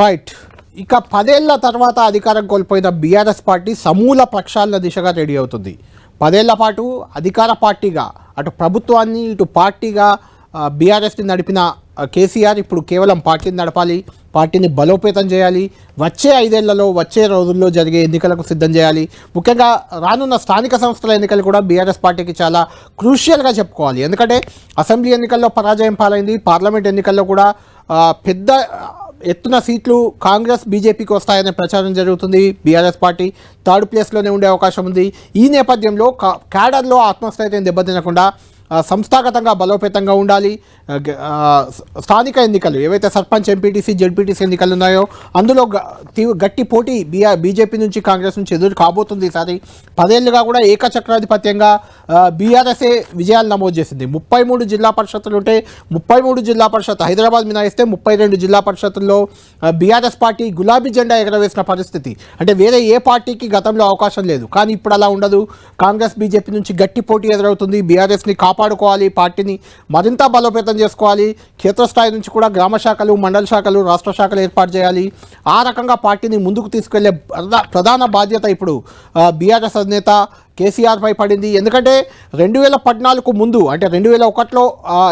Right ఇక పదేళ్ళ తర్వాత అధికారం కోల్పోయిన బీఆర్ఎస్ పార్టీ సమూల ప్రక్షాళన దిశగా రెడీ అవుతుంది. పదేళ్ళ పాటు అధికార పార్టీగా అటు ప్రభుత్వాన్ని ఇటు పార్టీగా బీఆర్ఎస్ని నడిపిన కేసీఆర్ ఇప్పుడు కేవలం పార్టీని నడపాలి పార్టీని బలోపేతం చేయాలి వచ్చే ఐదేళ్ళలో వచ్చే రోజుల్లో జరిగే ఎన్నికలకు సిద్ధం చేయాలి. ముఖ్యంగా రానున్న స్థానిక సంస్థల ఎన్నికలు కూడా బీఆర్ఎస్ పార్టీకి చాలా క్రూషియల్గా చెప్పుకోవాలి. ఎందుకంటే అసెంబ్లీ ఎన్నికల్లో పరాజయం పాలైంది పార్లమెంట్ ఎన్నికల్లో కూడా పెద్ద ఎత్తున సీట్లు కాంగ్రెస్ బీజేపీకి వస్తాయనే ప్రచారం జరుగుతుంది. బీఆర్ఎస్ పార్టీ థర్డ్ ప్లేస్లోనే ఉండే అవకాశం ఉంది. ఈ నేపథ్యంలో కా- క్యాడర్లో ఆత్మస్థైర్యం దెబ్బతినకుండా సంస్థాగతంగా బలోపేతంగా ఉండాలి. స్థానిక ఎన్నికలు ఏవైతే సర్పంచ్ ఎంపీటీసీ జెడ్పీటీసీ ఎన్నికలు ఉన్నాయో అందులో గట్టి పోటీ బీఆర్ బీజేపీ నుంచి కాంగ్రెస్ నుంచి ఎదురు కాబోతుంది. ఈసారి పదేళ్ళుగా కూడా ఏకచక్రాధిపత్యంగా బీఆర్ఎస్ఏ విజయాలు నమోదు చేసింది. ముప్పై మూడు జిల్లా పరిషత్తులు ఉంటే ముప్పై మూడు జిల్లా పరిషత్ హైదరాబాద్ మినహాయిస్తే ముప్పై రెండు జిల్లా పరిషత్తుల్లో బీఆర్ఎస్ పార్టీ గులాబీ జెండా ఎగరవేసిన పరిస్థితి. అంటే వేరే ఏ పార్టీకి గతంలో అవకాశం లేదు. కానీ ఇప్పుడు అలా ఉండదు. కాంగ్రెస్ బీజేపీ నుంచి గట్టి పోటీ ఎదురవుతుంది. బీఆర్ఎస్ని కాపాడుకోవాలి పార్టీని మరింత బలోపేతం చేసుకోవాలి. క్షేత్రస్థాయి నుంచి కూడా గ్రామ శాఖలు మండల శాఖలు రాష్ట్ర శాఖలు ఏర్పాటు చేయాలి. ఆ రకంగా పార్టీని ముందుకు తీసుకెళ్ళే ప్రధా- ప్రధాన బాధ్యత ఇప్పుడు బీఆర్ఎస్ అధినేత కేసీఆర్పై పడింది. ఎందుకంటే రెండు వేల పద్నాలుగు ముందు అంటే రెండు వేల ఒకటిలో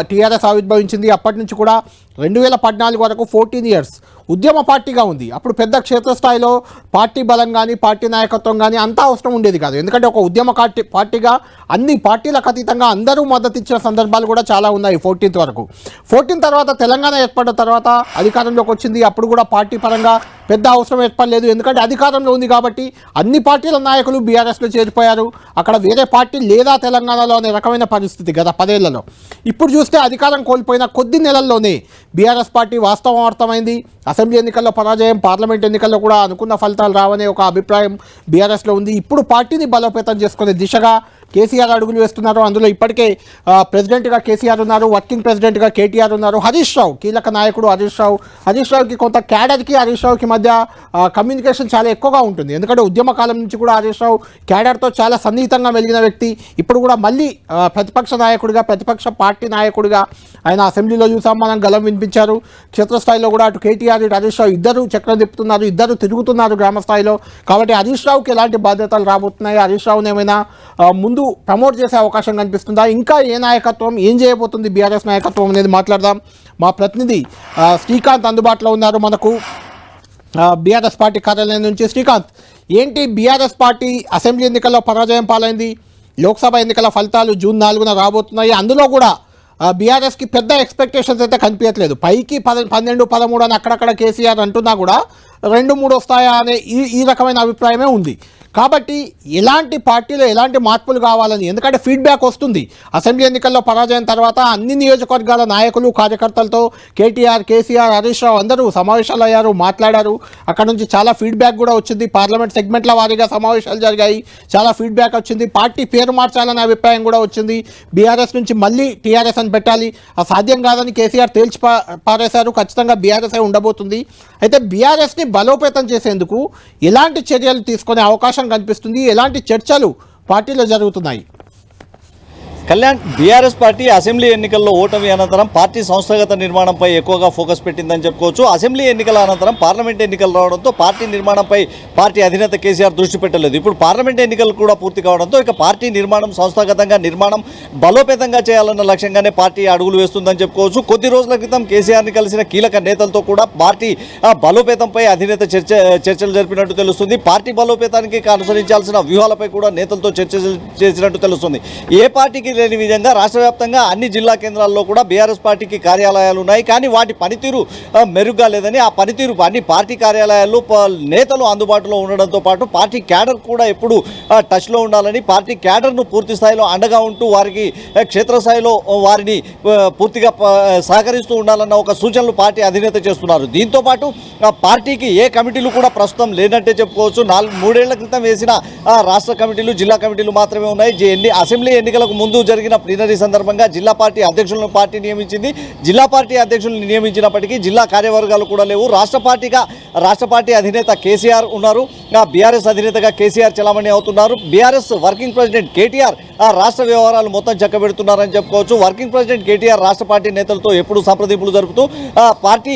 టీఆర్ఎస్ ఆవిర్భవించింది. అప్పటి నుంచి కూడా రెండు వేల పద్నాలుగు వరకు ఫోర్టీన్ ఇయర్స్ ఉద్యమ పార్టీగా ఉంది. అప్పుడు పెద్ద క్షేత్రస్థాయిలో పార్టీ బలం కానీ పార్టీ నాయకత్వం కానీ అంతా అవసరం ఉండేది కాదు. ఎందుకంటే ఒక ఉద్యమ పార్టీ పార్టీగా అన్ని పార్టీలకు అతీతంగా అందరూ మద్దతు ఇచ్చిన సందర్భాలు కూడా చాలా ఉన్నాయి ఫోర్టీన్త్ వరకు. ఫోర్టీన్ తర్వాత తెలంగాణ ఏర్పడిన తర్వాత అధికారంలోకి వచ్చింది. అప్పుడు కూడా పార్టీ పరంగా పెద్ద అవసరం ఏర్పడలేదు. ఎందుకంటే అధికారంలో ఉంది కాబట్టి అన్ని పార్టీల నాయకులు బీఆర్ఎస్లో చేరిపోయారు. అక్కడ వేరే పార్టీ లేదా తెలంగాణలో అనే రకమైన పరిస్థితి గత పదేళ్ళలో. ఇప్పుడు చూస్తే అధికారం కోల్పోయిన కొద్ది నెలల్లోనే బీఆర్ఎస్ పార్టీ వాస్తవం అర్థమైంది. అసెంబ్లీ ఎన్నికల్లో పరాజయం పార్లమెంట్ ఎన్నికల్లో కూడా అనుకున్న ఫలితాలు రావనే ఒక అభిప్రాయం బీఆర్ఎస్లో ఉంది. ఇప్పుడు పార్టీని బలోపేతం చేసుకునే దిశగా కేసీఆర్ అడుగులు వేస్తున్నారు. అందులో ఇప్పటికే ప్రెసిడెంట్గా కేసీఆర్ ఉన్నారు వర్కింగ్ ప్రెసిడెంట్గా కేటీఆర్ ఉన్నారు. హరీష్ రావు కీలక నాయకుడు హరీష్ రావు. హరీష్ రావుకి కొంత క్యాడర్కి హరీష్ రావుకి మధ్య కమ్యూనికేషన్ చాలా ఎక్కువగా ఉంటుంది. ఎందుకంటే ఉద్యమ కాలం నుంచి కూడా హరీష్ రావు క్యాడర్తో చాలా సన్నిహితంగా మెలిగిన వ్యక్తి. ఇప్పుడు కూడా మళ్ళీ ప్రతిపక్ష నాయకుడిగా ప్రతిపక్ష పార్టీ నాయకుడిగా ఆయన అసెంబ్లీలో చూసాం. మనం గలం వినిపించారు. క్షేత్రస్థాయిలో కూడా అటు కేటీఆర్ ఇటు హరీష్ రావు ఇద్దరు చక్రం తిప్పుతున్నారు ఇద్దరు తిరుగుతున్నారు గ్రామ స్థాయిలో. కాబట్టి హరీష్ రావుకి ఎలాంటి బాధ్యతలు రాబోతున్నాయి? హరీష్ రావుని ఏమైనా ముందు ముందు ప్రమోట్ చేసే అవకాశం కనిపిస్తుందా? ఇంకా ఏ నాయకత్వం ఏం చేయబోతుంది బీఆర్ఎస్ నాయకత్వం అనేది మాట్లాడదాం. మా ప్రతినిధి శ్రీకాంత్ అందుబాటులో ఉన్నారు మనకు. బీఆర్ఎస్ పార్టీ కార్యాలయం నుంచి. శ్రీకాంత్ ఏంటి బీఆర్ఎస్ పార్టీ అసెంబ్లీ ఎన్నికల్లో పరాజయం పాలైంది? లోక్సభ ఎన్నికల ఫలితాలు జూన్ నాలుగున రాబోతున్నాయి. అందులో కూడా బీఆర్ఎస్కి పెద్ద ఎక్స్పెక్టేషన్స్ అయితే కనిపించట్లేదు. పైకి పద పన్నెండు పదమూడు అని అక్కడక్కడ కేసీఆర్ అంటున్నా కూడా రెండు మూడు వస్తాయా అనే ఈ ఈ రకమైన అభిప్రాయమే ఉంది. కాబట్టి ఎలాంటి పార్టీలో ఎలాంటి మార్పులు కావాలని ఎందుకంటే ఫీడ్బ్యాక్ వస్తుంది. అసెంబ్లీ ఎన్నికల్లో పరాజయం తర్వాత అన్ని నియోజకవర్గాల నాయకులు కార్యకర్తలతో కేటీఆర్ కేసీఆర్ హరీష్ రావు అందరూ సమావేశాలు అయ్యారు మాట్లాడారు. అక్కడ నుంచి చాలా ఫీడ్బ్యాక్ కూడా వచ్చింది. పార్లమెంట్ సెగ్మెంట్ల వారీగా సమావేశాలు జరిగాయి. చాలా ఫీడ్బ్యాక్ వచ్చింది. పార్టీ పేరు మార్చాలనే అభిప్రాయం కూడా వచ్చింది. బీఆర్ఎస్ నుంచి మళ్ళీ టీఆర్ఎస్ అని పెట్టాలి. ఆ సాధ్యం కాదని కేసీఆర్ తేల్చి పారేశారు. ఖచ్చితంగా బీఆర్ఎస్ఏ ఉండబోతుంది. అయితే బీఆర్ఎస్ని బలోపేతం చేసేందుకు ఎలాంటి చర్యలు తీసుకునే అవకాశం కనిపిస్తుంది. ఎలాంటి చర్చలు పార్టీలో జరుగుతున్నాయి? కళ్యాణ్ బీఆర్ఎస్ పార్టీ అసెంబ్లీ ఎన్నికల్లో ఓటమి అనంతరం పార్టీ సంస్థాగత నిర్మాణంపై ఎక్కువగా ఫోకస్ పెట్టిందని చెప్పుకోవచ్చు. అసెంబ్లీ ఎన్నికల అనంతరం పార్లమెంట్ ఎన్నికలు రావడంతో పార్టీ నిర్మాణంపై పార్టీ అధినేత కేసీఆర్ దృష్టి పెట్టలేదు. ఇప్పుడు పార్లమెంట్ ఎన్నికలు కూడా పూర్తి కావడంతో ఇక పార్టీ నిర్మాణం సంస్థాగతంగా నిర్మాణం బలోపేతంగా చేయాలన్న లక్ష్యంగానే పార్టీ అడుగులు వేస్తుందని చెప్పుకోవచ్చు. కొద్ది రోజుల క్రితం కేసీఆర్ని కలిసిన కీలక నేతలతో కూడా పార్టీ ఆ, బలోపేతంపై అధినేత చర్చ చర్చలు జరిపినట్టు తెలుస్తుంది. పార్టీ బలోపేతానికి అనుసరించాల్సిన వ్యూహాలపై కూడా నేతలతో చర్చలు చేసినట్టు తెలుస్తుంది. ఏ పార్టీకి లేని విధంగా రాష్ట్ర వ్యాప్తంగా అన్ని జిల్లా కేంద్రాల్లో కూడా బీఆర్ఎస్ పార్టీకి కార్యాలయాలు ఉన్నాయి. కానీ వాటి పనితీరు మెరుగ్గా లేదని ఆ పనితీరు అన్ని పార్టీ కార్యాలయాల్లో నేతలు అందుబాటులో ఉండడంతో పాటు పార్టీ క్యాడర్ కూడా ఎప్పుడు టచ్లో ఉండాలని పార్టీ క్యాడర్ను పూర్తి స్థాయిలో అండగా ఉంటూ వారికి క్షేత్రస్థాయిలో వారిని పూర్తిగా సహకరిస్తూ ఉండాలన్న ఒక సూచనలు పార్టీ అధినేత చేస్తున్నారు. దీంతో పాటు పార్టీకి ఏ కమిటీలు కూడా ప్రస్తుతం లేనట్టే చెప్పుకోవచ్చు. నాలుగు మూడేళ్ళ క్రితం వేసిన రాష్ట్ర కమిటీలు జిల్లా కమిటీలు మాత్రమే ఉన్నాయి. ఎన్ని అసెంబ్లీ ఎన్నికలకు ముందు జరిగిన ప్లీనరీ సందర్భంగా జిల్లా పార్టీ అధ్యక్షులను పార్టీ నియమించింది. జిల్లా పార్టీ అధ్యక్షులను నియమించినప్పటికీ జిల్లా కార్యవర్గాలు కూడా లేవు. రాష్ట్ర పార్టీగా రాష్ట్ర పార్టీ అధినేత కేసీఆర్ ఉన్నారు. బీఆర్ఎస్ అధినేతగా కేసీఆర్ చలామణి అవుతున్నారు. బీఆర్ఎస్ వర్కింగ్ ప్రెసిడెంట్ కేటీఆర్ ఆ రాష్ట్ర వ్యవహారాలు మొత్తం చక్కబెడుతున్నారని చెప్పుకోవచ్చు. వర్కింగ్ ప్రెసిడెంట్ కేటీఆర్ రాష్ట్ర పార్టీ నేతలతో ఎప్పుడు సంప్రదింపులు జరుపుతూ పార్టీకి పార్టీ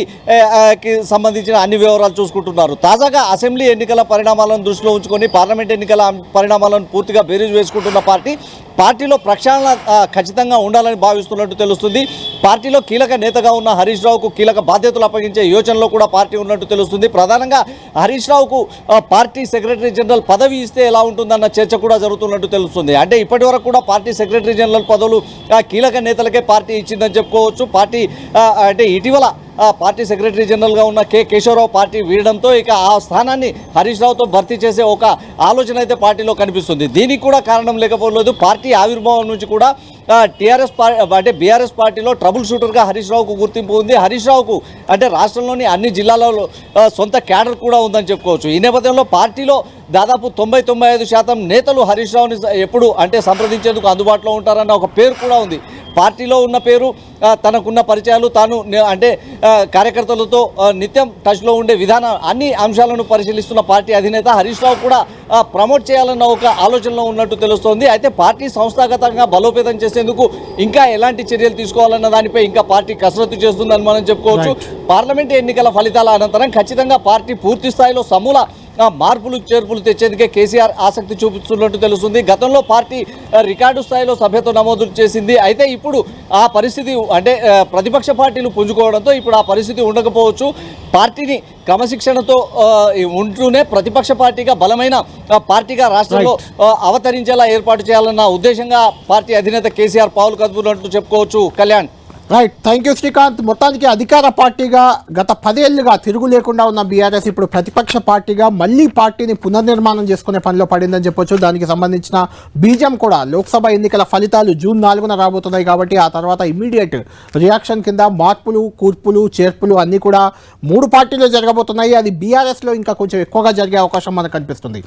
కి సంబంధించిన అన్ని వివరాలు చూసుకుంటున్నారు. తాజాగా అసెంబ్లీ ఎన్నికల పరిణామాలను దృష్టిలో ఉంచుకొని పార్లమెంట్ ఎన్నికల పరిణామాలను పూర్తిగా బేరీజు వేసుకుంటున్న పార్టీ పార్టీలో ప్రక్షాళన ఖచ్చితంగా ఉండాలని భావిస్తున్నట్టు తెలుస్తుంది. పార్టీలో కీలక నేతగా ఉన్న హరీష్ రావుకు కీలక బాధ్యతలు అప్పగించే యోచనలో కూడా పార్టీ ఉన్నట్టు తెలుస్తుంది. ప్రధానంగా హరీష్ రావుకు పార్టీ సెక్రటరీ జనరల్ పదవి ఇస్తే ఎలా ఉంటుందన్న చర్చ కూడా జరుగుతున్నట్టు తెలుస్తుంది. అంటే ఇప్పటి వరకు కూడా పార్టీ సెక్రటరీ జనరల్ పదవులు కీలక నేతలకే పార్టీ ఇచ్చిందని చెప్పుకోవచ్చు. పార్టీ అంటే ఇటీవల పార్టీ సెక్రటరీ జనరల్గా ఉన్న కె కేశవరావు పార్టీ వీడడంతో ఇక ఆ స్థానాన్ని హరీష్ రావుతో భర్తీ చేసే ఒక ఆలోచన అయితే పార్టీలో కనిపిస్తుంది. దీనికి కూడా కారణం లేకపోలేదు. పార్టీ ఆవిర్భావం నుంచి కూడా టీఆర్ఎస్ అంటే బీఆర్ఎస్ పార్టీలో ట్రబుల్ షూటర్గా హరీష్ రావుకు గుర్తింపు ఉంది. హరీష్ రావుకు అంటే రాష్ట్రంలోని అన్ని జిల్లాలలో సొంత క్యాడర్ కూడా ఉందని చెప్పుకోవచ్చు. ఈ నేపథ్యంలో పార్టీలో దాదాపు తొంభై తొంభై ఐదు శాతం నేతలు హరీష్ రావుని ఎప్పుడు అంటే సంప్రదించేందుకు అందుబాటులో ఉంటారన్న ఒక పేరు కూడా ఉంది. పార్టీలో ఉన్న పేరు తనకున్న పరిచయాలు తాను అంటే కార్యకర్తలతో నిత్యం టచ్లో ఉండే విధానం అన్ని అంశాలను పరిశీలిస్తున్న పార్టీ అధినేత హరీష్ రావు కూడా ప్రమోట్ చేయాలన్న ఒక ఆలోచనలో ఉన్నట్టు తెలుస్తోంది. అయితే పార్టీ సంస్థాగతంగా బలోపేతం చేసేందుకు ఇంకా ఎలాంటి చర్యలు తీసుకోవాలన్న దానిపై ఇంకా పార్టీ కసరత్తు చేస్తుందని మనం చెప్పుకోవచ్చు. పార్లమెంట్ ఎన్నికల ఫలితాల అనంతరం ఖచ్చితంగా పార్టీ పూర్తి స్థాయిలో సమూల మార్పులు చేర్పులు తెచ్చేందుకే కేసీఆర్ ఆసక్తి చూపిస్తున్నట్టు తెలుస్తుంది. గతంలో పార్టీ రికార్డు స్థాయిలో సభ్యత్వ నమోదు చేసింది. అయితే ఇప్పుడు ఆ పరిస్థితి అంటే ప్రతిపక్ష పార్టీలు పుంజుకోవడంతో ఇప్పుడు ఆ పరిస్థితి ఉండకపోవచ్చు. పార్టీని క్రమశిక్షణతో ఉంటూనే ప్రతిపక్ష పార్టీగా బలమైన పార్టీగా రాష్ట్రంలో అవతరించేలా ఏర్పాటు చేయాలన్న ఉద్దేశంగా పార్టీ అధినేత కేసీఆర్ పావులు కదుపుతున్నట్టు చెప్పుకోవచ్చు. Kalyan. Right thank you Srikanth మొత్తానికి అధికార పార్టీగా గత పదేళ్ళుగా తిరుగు లేకుండా ఉన్న బీఆర్ఎస్ ఇప్పుడు ప్రతిపక్ష పార్టీగా మళ్ళీ పార్టీని పునర్నిర్మాణం చేసుకునే పనిలో పడిందని చెప్పొచ్చు. దానికి సంబంధించిన బీజం కూడా లోక్సభ ఎన్నికల ఫలితాలు జూన్ నాలుగున రాబోతున్నాయి కాబట్టి ఆ తర్వాత ఇమీడియట్ రియాక్షన్ కింద మార్పులు కూర్పులు చేర్పులు అన్నీ కూడా మూడు పార్టీలు జరగబోతున్నాయి. అది బీఆర్ఎస్లో ఇంకా కొంచెం ఎక్కువగా జరిగే అవకాశం మనకు కనిపిస్తుంది.